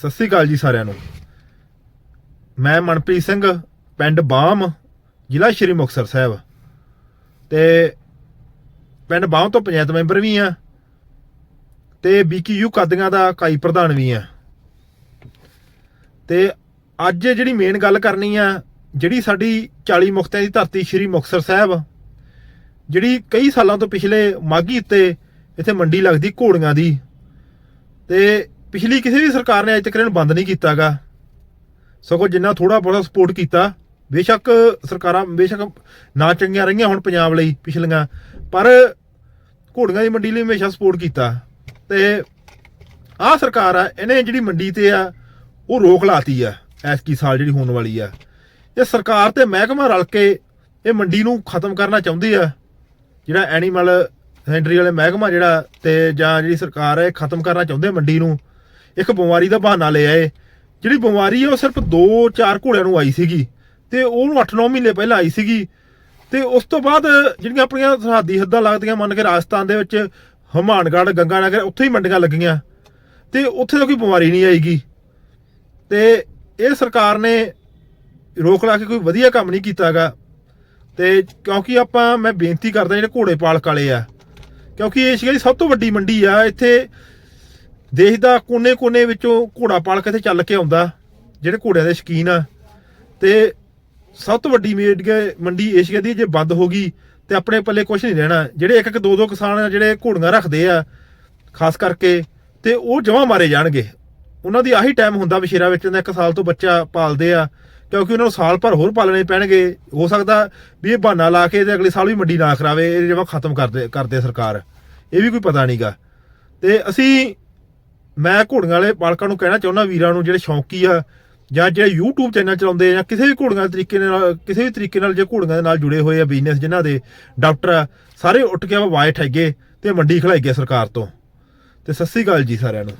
ਸਤਿ ਸ੍ਰੀ ਅਕਾਲ ਜੀ ਸਾਰਿਆਂ ਨੂੰ। ਮੈਂ ਮਨਪ੍ਰੀਤ ਸਿੰਘ, ਪਿੰਡ ਬਾਮ ਜ਼ਿਲ੍ਹਾ ਸ਼੍ਰੀ ਮੁਕਤਸਰ ਸਾਹਿਬ। ਤੇ ਪਿੰਡ ਬਾਮ ਤੋਂ ਪੰਚਾਇਤ ਮੈਂਬਰ ਵੀ ਆ ਤੇ ਬੀਕੀਯੂ ਕਾਦੀਆਂ ਦਾ ਕਾਈ ਪ੍ਰਧਾਨ ਵੀ ਆ। ਤੇ ਅੱਜ ਜਿਹੜੀ ਮੇਨ ਗੱਲ ਕਰਨੀ ਆ, ਜਿਹੜੀ ਸਾਡੀ 40 ਮੁਕਤਿਆਂ ਦੀ ਧਰਤੀ ਸ਼੍ਰੀ ਮੁਕਤਸਰ ਸਾਹਿਬ, ਜਿਹੜੀ ਕਈ ਸਾਲਾਂ ਤੋਂ ਪਿਛਲੇ ਮਾਗੀ ਉੱਤੇ ਇੱਥੇ ਮੰਡੀ ਲੱਗਦੀ ਘੋੜੀਆਂ ਦੀ, ਤੇ ਪਿਛਲੀ ਕਿਸੇ ਵੀ ਸਰਕਾਰ ਨੇ ਅਜੇ ਤੱਕ ਇਹਨੂੰ ਬੰਦ ਨਹੀਂ ਕੀਤਾਗਾ। ਸਗੋਂ ਜਿੰਨਾ ਥੋੜਾ ਬਹੁਤਾ ਸਪੋਰਟ ਕੀਤਾ, ਬੇਸ਼ੱਕ ਸਰਕਾਰਾਂ ਬੇਸ਼ੱਕ ਨਾ ਚੰਗੀਆਂ ਰਹੀਆਂ ਹੁਣ ਪੰਜਾਬ ਲਈ ਪਿਛਲੀਆਂ, ਪਰ ਘੋੜੀਆਂ ਦੀ ਮੰਡੀ ਲਈ ਹਮੇਸ਼ਾ ਸਪੋਰਟ ਕੀਤਾ। ਤੇ ਆਹ ਸਰਕਾਰ ਆ, ਇਹਨੇ ਜਿਹੜੀ ਮੰਡੀ ਤੇ ਆ, ਉਹ ਰੋਕ ਲਾਤੀ ਆ ਐਸਕੀ ਸਾਲ ਜਿਹੜੀ ਹੋਣ ਵਾਲੀ ਆ। ਇਹ ਸਰਕਾਰ ਤੇ ਮਹਿਕਮਾ ਰਲ ਕੇ ਇਹ ਮੰਡੀ ਨੂੰ ਖਤਮ ਕਰਨਾ ਚਾਹੁੰਦੀ ਆ। ਜਿਹੜਾ ਐਨੀਮਲ ਹੈਂਡਰੀ ਵਾਲੇ ਮਹਿਕਮਾ ਜਿਹੜਾ ਤੇ ਜਾਂ ਜਿਹੜੀ ਸਰਕਾਰ ਹੈ ਇਹ ਖਤਮ ਕਰਨਾ ਚਾਹੁੰਦੇ ਆ ਮੰਡੀ ਨੂੰ। ਇੱਕ ਬਿਮਾਰੀ ਦਾ ਬਹਾਨਾ ਲੈ ਆਏ। ਜਿਹੜੀ ਬਿਮਾਰੀ ਹੈ ਉਹ ਸਿਰਫ 2-4 ਘੋੜਿਆਂ ਨੂੰ ਆਈ ਸੀਗੀ ਤੇ ਉਹਨੂੰ 8-9 ਮਹੀਨੇ ਪਹਿਲਾਂ ਆਈ ਸੀਗੀ। ਤੇ ਉਸ ਤੋਂ ਬਾਅਦ ਜਿਹੜੀਆਂ ਆਪਣੀਆਂ ਸਰਹੱਦੀ ਹੱਦਾਂ ਲੱਗਦੀਆਂ ਮੰਨ ਕੇ ਰਾਜਸਥਾਨ ਦੇ ਵਿੱਚ ਹਮਾਨਗੜ੍ਹ ਗੰਗਾਨਗਰ, ਉੱਥੇ ਹੀ ਮੰਡੀਆਂ ਲੱਗੀਆਂ। ਤੇ ਉੱਥੇ ਤਾਂ ਕੋਈ ਬਿਮਾਰੀ ਨਹੀਂ ਆਏਗੀ ਤੇ ਇਹ ਸਰਕਾਰ ਨੇ ਰੋਕ ਲਾ ਕੇ ਕੋਈ ਵਧੀਆ ਕੰਮ ਨਹੀਂ ਕੀਤਾਗਾ। ਤੇ ਕਿਉਂਕਿ ਆਪਾਂ, ਮੈਂ ਬੇਨਤੀ ਕਰਦਾ ਜਿਹੜੇ ਘੋੜੇ ਪਾਲਕ ਵਾਲੇ ਆ, ਕਿਉਂਕਿ ਏਸ਼ੀਆ ਦੀ ਸਭ ਤੋਂ ਵੱਡੀ ਮੰਡੀ ਆ। ਇੱਥੇ ਦੇਸ਼ ਦਾ ਕੋਨੇ-ਕੋਨੇ ਵਿੱਚੋਂ ਘੋੜਾ ਪਾਲਕ ਇੱਥੇ ਚੱਲ ਕੇ ਆਉਂਦਾ, ਜਿਹੜੇ ਘੋੜਿਆਂ ਦੇ ਸ਼ੌਕੀਨ ਆ। ਤੇ ਸਭ ਤੋਂ ਵੱਡੀ ਮੀਡੀਆ ਮੰਡੀ ਏਸ਼ੀਆ ਦੀ ਜੇ ਬੰਦ ਹੋ ਗਈ ਤੇ ਆਪਣੇ ਪੱਲੇ ਕੁਝ ਨਹੀਂ ਰਹਿਣਾ। ਜਿਹੜੇ ਇੱਕ ਇੱਕ ਦੋ ਦੋ ਕਿਸਾਨ ਆ ਜਿਹੜੇ ਘੋੜੀਆਂ ਰੱਖਦੇ ਆ, ਖਾਸ ਕਰਕੇ, ਤੇ ਉਹ ਜਮਾ ਮਾਰੇ ਜਾਣਗੇ। ਉਹਨਾਂ ਦੀ ਆਹੀ ਟਾਈਮ ਹੁੰਦਾ ਵਿਸ਼ੇਰਾ ਵਿੱਚ ਦਾ ਇੱਕ ਸਾਲ ਤੋਂ ਬੱਚਾ ਪਾਲਦੇ ਆ, ਕਿਉਂਕਿ ਉਹਨਾਂ ਨੂੰ ਸਾਲ ਭਰ ਹੋਰ ਪਾਲਣੇ ਪੈਣਗੇ। ਹੋ ਸਕਦਾ ਵੀ ਇਹ ਬਹਾਨਾ ਲਾ ਕੇ ਤੇ ਅਗਲੇ ਸਾਲ ਵੀ ਮੰਡੀ ਨਾ ਕਰਾਵੇ ਇਹ ਜਮਾ ਖਤਮ ਕਰਦੇ ਕਰਦੇ ਸਰਕਾਰ। ਇਹ ਵੀ ਕੋਈ ਪਤਾ ਨਹੀਂਗਾ ਤੇ ਅਸੀਂ ਮੈਂ ਘੋੜੀਆਂ ਵਾਲੇ ਪਾਲਕਾਂ ਨੂੰ ਕਹਿਣਾ ਚਾਹੁੰਦਾ, ਵੀਰਾਂ ਨੂੰ ਜਿਹੜੇ ਸ਼ੌਂਕੀ ਆ, ਜਾਂ ਜਿਹੜੇ YouTube ਚੈਨਲ ਚਲਾਉਂਦੇ ਆ, ਜਾਂ ਕਿਸੇ ਵੀ ਘੋੜੀਆਂ ਦੇ ਤਰੀਕੇ ਨਾਲ, ਕਿਸੇ ਵੀ ਤਰੀਕੇ ਨਾਲ ਜੇ ਘੋੜੀਆਂ ਦੇ ਨਾਲ ਜੁੜੇ ਹੋਏ ਆ ਬਿਜ਼ਨਸ ਜਿਨ੍ਹਾਂ ਦੇ ਡਾਕਟਰ ਆ, ਸਾਰੇ ਉੱਠ ਕੇ ਆਵਾਜ਼ ਠੱਗੇ ਤੇ ਮੰਡੀ ਖਲਾਈ ਗਏ ਸਰਕਾਰ ਤੋਂ। ਤੇ ਸਤਿ ਸ੍ਰੀ ਅਕਾਲ ਜੀ ਸਾਰਿਆਂ ਨੂੰ।